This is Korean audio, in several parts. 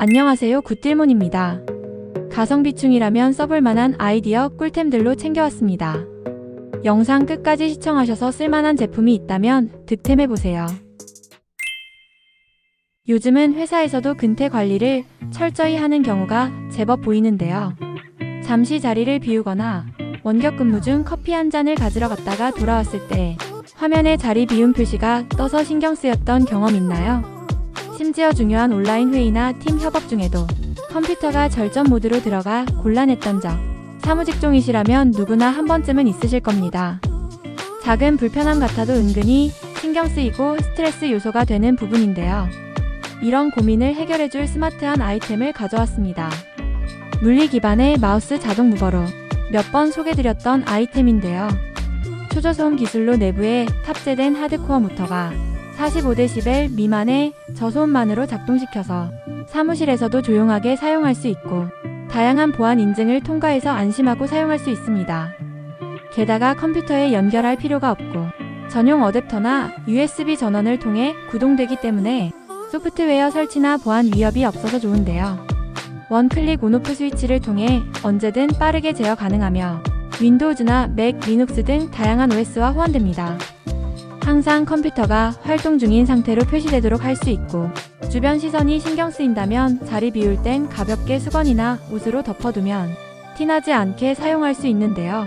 안녕하세요 굿딜몬입니다. 가성비충이라면 써볼 만한 아이디어 꿀템들로 챙겨왔습니다. 영상 끝까지 시청하셔서 쓸만한 제품이 있다면 득템해보세요. 요즘은 회사에서도 근태 관리를 철저히 하는 경우가 제법 보이는데요. 잠시 자리를 비우거나 원격 근무 중 커피 한 잔을 가지러 갔다가 돌아왔을 때 화면에 자리 비움 표시가 떠서 신경 쓰였던 경험 있나요? 심지어 중요한 온라인 회의나 팀 협업 중에도 컴퓨터가 절전 모드로 들어가 곤란했던 적. 사무직종이시라면 누구나 한 번쯤은 있으실 겁니다. 작은 불편함 같아도 은근히 신경 쓰이고 스트레스 요소가 되는 부분인데요. 이런 고민을 해결해줄 스마트한 아이템을 가져왔습니다. 물리 기반의 마우스 자동 무버로 몇 번 소개드렸던 아이템인데요. 초저소음 기술로 내부에 탑재된 하드코어 모터가 45dB 미만의 저소음만으로 작동시켜서 사무실에서도 조용하게 사용할 수 있고 다양한 보안 인증을 통과해서 안심하고 사용할 수 있습니다. 게다가 컴퓨터에 연결할 필요가 없고 전용 어댑터나 USB 전원을 통해 구동되기 때문에 소프트웨어 설치나 보안 위협이 없어서 좋은데요. 원클릭 온오프 스위치를 통해 언제든 빠르게 제어 가능하며 윈도우즈나 맥, 리눅스 등 다양한 OS와 호환됩니다. 항상 컴퓨터가 활동 중인 상태로 표시되도록 할 수 있고 주변 시선이 신경 쓰인다면 자리 비울 땐 가볍게 수건이나 옷으로 덮어두면 티나지 않게 사용할 수 있는데요.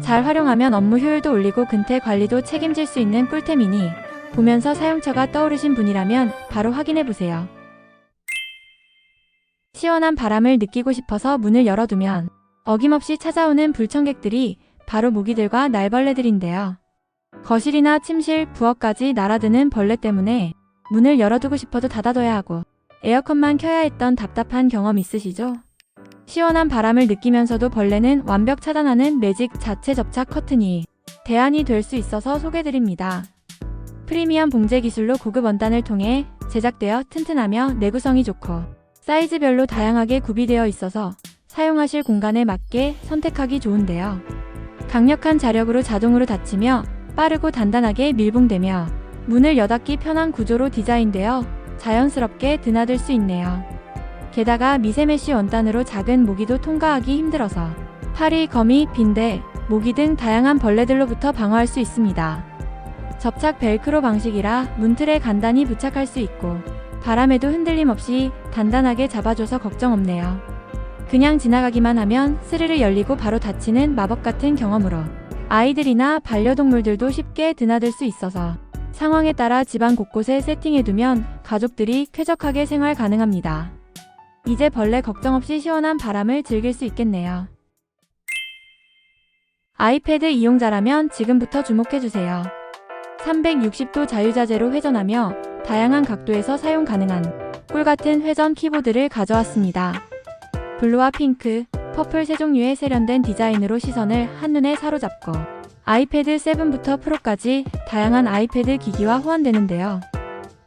잘 활용하면 업무 효율도 올리고 근태 관리도 책임질 수 있는 꿀템이니 보면서 사용처가 떠오르신 분이라면 바로 확인해 보세요. 시원한 바람을 느끼고 싶어서 문을 열어두면 어김없이 찾아오는 불청객들이 바로 모기들과 날벌레들인데요. 거실이나 침실, 부엌까지 날아드는 벌레 때문에 문을 열어두고 싶어도 닫아둬야 하고 에어컨만 켜야 했던 답답한 경험 있으시죠? 시원한 바람을 느끼면서도 벌레는 완벽 차단하는 매직 자체 접착 커튼이 대안이 될 수 있어서 소개드립니다. 프리미엄 봉제 기술로 고급 원단을 통해 제작되어 튼튼하며 내구성이 좋고 사이즈별로 다양하게 구비되어 있어서 사용하실 공간에 맞게 선택하기 좋은데요. 강력한 자력으로 자동으로 닫히며 빠르고 단단하게 밀봉되며 문을 여닫기 편한 구조로 디자인되어 자연스럽게 드나들 수 있네요. 게다가 미세메쉬 원단으로 작은 모기도 통과하기 힘들어서 파리, 거미, 빈대, 모기 등 다양한 벌레들로부터 방어할 수 있습니다. 접착 벨크로 방식이라 문틀에 간단히 부착할 수 있고 바람에도 흔들림 없이 단단하게 잡아줘서 걱정 없네요. 그냥 지나가기만 하면 스르르 열리고 바로 닫히는 마법 같은 경험으로 아이들이나 반려동물들도 쉽게 드나들 수 있어서 상황에 따라 집안 곳곳에 세팅해두면 가족들이 쾌적하게 생활 가능합니다. 이제 벌레 걱정 없이 시원한 바람을 즐길 수 있겠네요. 아이패드 이용자라면 지금부터 주목해주세요. 360도 자유자재로 회전하며 다양한 각도에서 사용 가능한 꿀같은 회전 키보드를 가져왔습니다. 블루와 핑크, 퍼플 세 종류의 세련된 디자인으로 시선을 한눈에 사로잡고 아이패드 7부터 프로까지 다양한 아이패드 기기와 호환되는데요.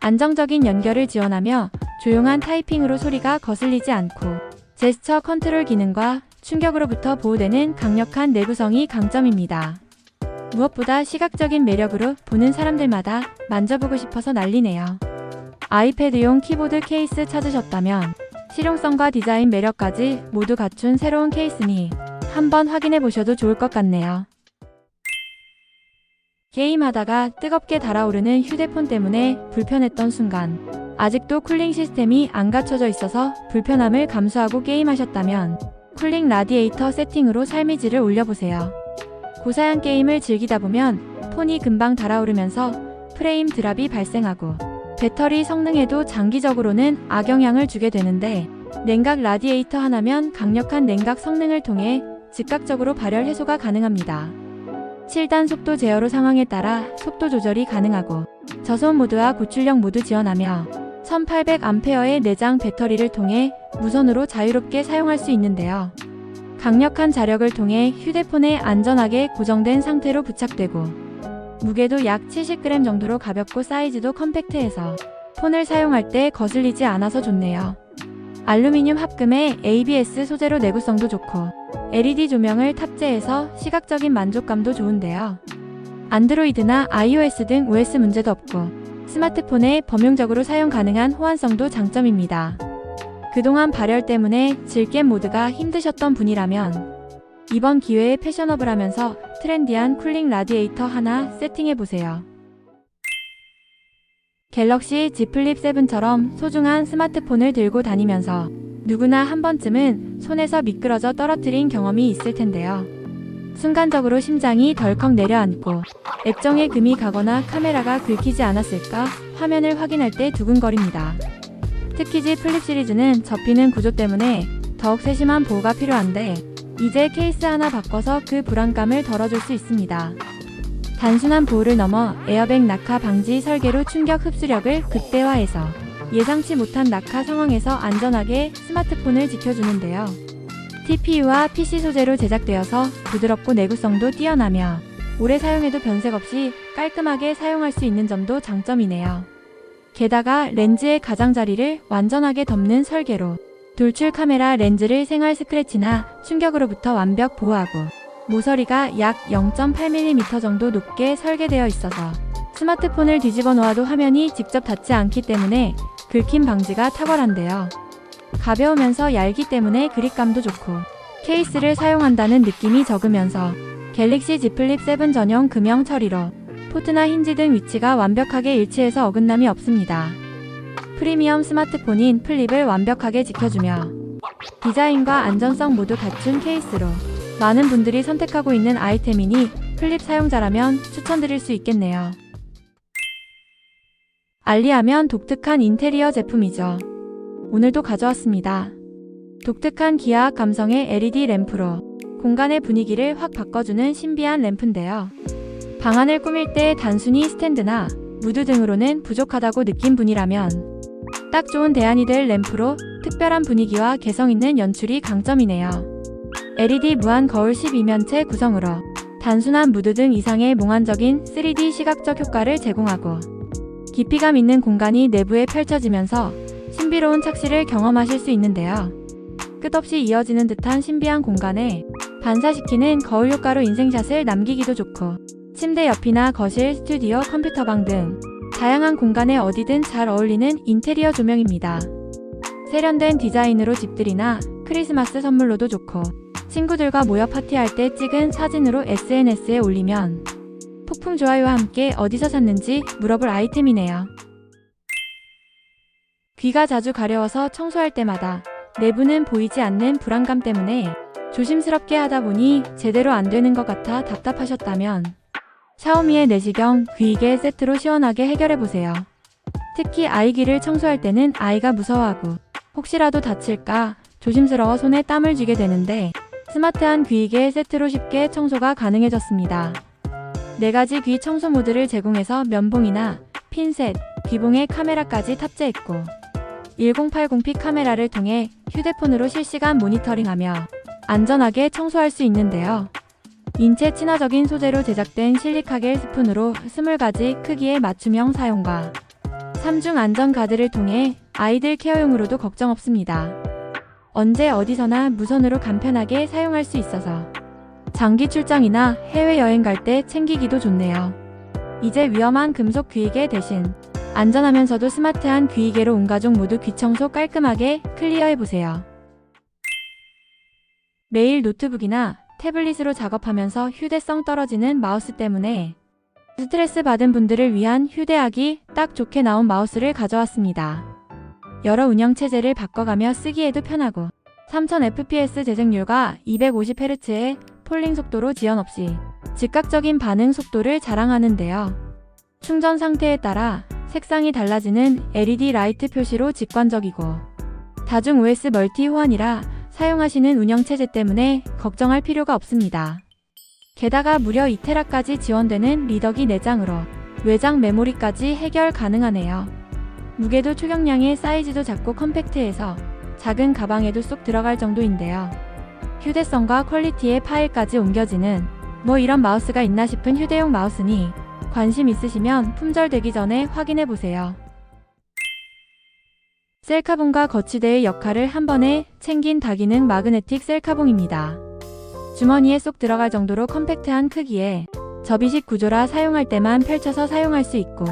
안정적인 연결을 지원하며 조용한 타이핑으로 소리가 거슬리지 않고 제스처 컨트롤 기능과 충격으로부터 보호되는 강력한 내구성이 강점입니다. 무엇보다 시각적인 매력으로 보는 사람들마다 만져보고 싶어서 난리네요. 아이패드용 키보드 케이스 찾으셨다면 실용성과 디자인 매력까지 모두 갖춘 새로운 케이스니 한번 확인해 보셔도 좋을 것 같네요. 게임하다가 뜨겁게 달아오르는 휴대폰 때문에 불편했던 순간 아직도 쿨링 시스템이 안 갖춰져 있어서 불편함을 감수하고 게임하셨다면 쿨링 라디에이터 세팅으로 삶의 질을 올려보세요. 고사양 게임을 즐기다 보면 폰이 금방 달아오르면서 프레임 드랍이 발생하고 배터리 성능에도 장기적으로는 악영향을 주게 되는데 냉각 라디에이터 하나면 강력한 냉각 성능을 통해 즉각적으로 발열 해소가 가능합니다. 7단 속도 제어로 상황에 따라 속도 조절이 가능하고 저소음 모드와 고출력 모두 지원하며 1800A의 내장 배터리를 통해 무선으로 자유롭게 사용할 수 있는데요. 강력한 자력을 통해 휴대폰에 안전하게 고정된 상태로 부착되고 무게도 약 70g 정도로 가볍고 사이즈도 컴팩트해서 폰을 사용할 때 거슬리지 않아서 좋네요. 알루미늄 합금의 ABS 소재로 내구성도 좋고 LED 조명을 탑재해서 시각적인 만족감도 좋은데요. 안드로이드나 iOS 등 OS 문제도 없고 스마트폰에 범용적으로 사용 가능한 호환성도 장점입니다. 그동안 발열 때문에 질겜 모드가 힘드셨던 분이라면 이번 기회에 패셔너블하면서 트렌디한 쿨링 라디에이터 하나 세팅해보세요. 갤럭시 Z 플립 7처럼 소중한 스마트폰을 들고 다니면서 누구나 한 번쯤은 손에서 미끄러져 떨어뜨린 경험이 있을 텐데요. 순간적으로 심장이 덜컥 내려앉고 액정에 금이 가거나 카메라가 긁히지 않았을까 화면을 확인할 때 두근거립니다. 특히 Z 플립 시리즈는 접히는 구조 때문에 더욱 세심한 보호가 필요한데 이제 케이스 하나 바꿔서 그 불안감을 덜어줄 수 있습니다. 단순한 보호를 넘어 에어백 낙하 방지 설계로 충격 흡수력을 극대화해서 예상치 못한 낙하 상황에서 안전하게 스마트폰을 지켜주는데요. TPU와 PC 소재로 제작되어서 부드럽고 내구성도 뛰어나며 오래 사용해도 변색 없이 깔끔하게 사용할 수 있는 점도 장점이네요. 게다가 렌즈의 가장자리를 완전하게 덮는 설계로 돌출 카메라 렌즈를 생활 스크래치나 충격으로부터 완벽 보호하고 모서리가 약 0.8mm 정도 높게 설계되어 있어서 스마트폰을 뒤집어 놓아도 화면이 직접 닿지 않기 때문에 긁힘 방지가 탁월한데요. 가벼우면서 얇기 때문에 그립감도 좋고 케이스를 사용한다는 느낌이 적으면서 갤럭시 Z 플립 7 전용 금형 처리로 포트나 힌지 등 위치가 완벽하게 일치해서 어긋남이 없습니다. 프리미엄 스마트폰인 플립을 완벽하게 지켜주며 디자인과 안전성 모두 갖춘 케이스로 많은 분들이 선택하고 있는 아이템이니 플립 사용자라면 추천드릴 수 있겠네요. 알리하면 독특한 인테리어 제품이죠. 오늘도 가져왔습니다. 독특한 기하학 감성의 LED 램프로 공간의 분위기를 확 바꿔주는 신비한 램프인데요. 방안을 꾸밀 때 단순히 스탠드나 무드 등으로는 부족하다고 느낀 분이라면 딱 좋은 대안이 될 램프로 특별한 분위기와 개성 있는 연출이 강점이네요. LED 무한 거울 12면체 구성으로 단순한 무드 등 이상의 몽환적인 3D 시각적 효과를 제공하고 깊이감 있는 공간이 내부에 펼쳐지면서 신비로운 착시를 경험하실 수 있는데요. 끝없이 이어지는 듯한 신비한 공간에 반사시키는 거울 효과로 인생샷을 남기기도 좋고 침대 옆이나 거실, 스튜디오, 컴퓨터방 등 다양한 공간에 어디든 잘 어울리는 인테리어 조명입니다. 세련된 디자인으로 집들이나 크리스마스 선물로도 좋고 친구들과 모여 파티할 때 찍은 사진으로 SNS에 올리면 폭풍 좋아요와 함께 어디서 샀는지 물어볼 아이템이네요. 귀가 자주 가려워서 청소할 때마다 내부는 보이지 않는 불안감 때문에 조심스럽게 하다 보니 제대로 안 되는 것 같아 답답하셨다면 샤오미의 내시경 귀이개 세트로 시원하게 해결해보세요. 특히 아이 귀를 청소할 때는 아이가 무서워하고 혹시라도 다칠까 조심스러워 손에 땀을 쥐게 되는데 스마트한 귀이개 세트로 쉽게 청소가 가능해졌습니다. 4가지 귀 청소 모드를 제공해서 면봉이나 핀셋, 귀봉에 카메라까지 탑재했고 1080p 카메라를 통해 휴대폰으로 실시간 모니터링하며 안전하게 청소할 수 있는데요. 인체 친화적인 소재로 제작된 실리카겔 스푼으로 20가지 크기의 맞춤형 사용과 3중 안전 가드를 통해 아이들 케어용으로도 걱정 없습니다. 언제 어디서나 무선으로 간편하게 사용할 수 있어서 장기 출장이나 해외여행 갈 때 챙기기도 좋네요. 이제 위험한 금속 귀이개 대신 안전하면서도 스마트한 귀이개로 온 가족 모두 귀 청소 깔끔하게 클리어해보세요. 매일 노트북이나 태블릿으로 작업하면서 휴대성 떨어지는 마우스 때문에 스트레스 받은 분들을 위한 휴대하기 딱 좋게 나온 마우스를 가져왔습니다. 여러 운영 체제를 바꿔가며 쓰기에도 편하고 3000fps 재생률과 250Hz의 폴링 속도로 지연 없이 즉각적인 반응 속도를 자랑하는데요. 충전 상태에 따라 색상이 달라지는 LED 라이트 표시로 직관적이고 다중 OS 멀티 호환이라 사용하시는 운영체제 때문에 걱정할 필요가 없습니다. 게다가 무려 2테라까지 지원되는 리더기 내장으로 외장 메모리까지 해결 가능하네요. 무게도 초경량의 사이즈도 작고 컴팩트해서 작은 가방에도 쏙 들어갈 정도인데요. 휴대성과 퀄리티의 파일까지 옮겨지는 뭐 이런 마우스가 있나 싶은 휴대용 마우스니 관심 있으시면 품절되기 전에 확인해 보세요. 셀카봉과 거치대의 역할을 한 번에 챙긴 다기능 마그네틱 셀카봉입니다. 주머니에 쏙 들어갈 정도로 컴팩트한 크기에 접이식 구조라 사용할 때만 펼쳐서 사용할 수 있고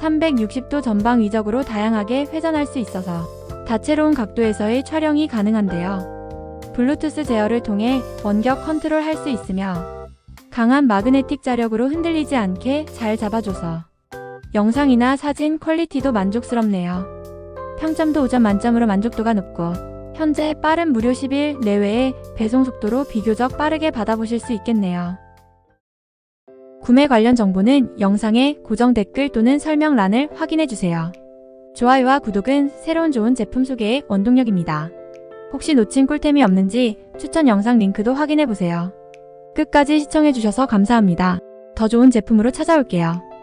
360도 전방 위적으로 다양하게 회전할 수 있어서 다채로운 각도에서의 촬영이 가능한데요. 블루투스 제어를 통해 원격 컨트롤 할 수 있으며 강한 마그네틱 자력으로 흔들리지 않게 잘 잡아줘서 영상이나 사진 퀄리티도 만족스럽네요. 평점도 5점 만점으로 만족도가 높고 현재 빠른 무료 10일 내외의 배송 속도로 비교적 빠르게 받아보실 수 있겠네요. 구매 관련 정보는 영상의 고정 댓글 또는 설명란을 확인해 주세요. 좋아요와 구독은 새로운 좋은 제품 소개의 원동력입니다. 혹시 놓친 꿀템이 없는지 추천 영상 링크도 확인해 보세요. 끝까지 시청해 주셔서 감사합니다. 더 좋은 제품으로 찾아올게요.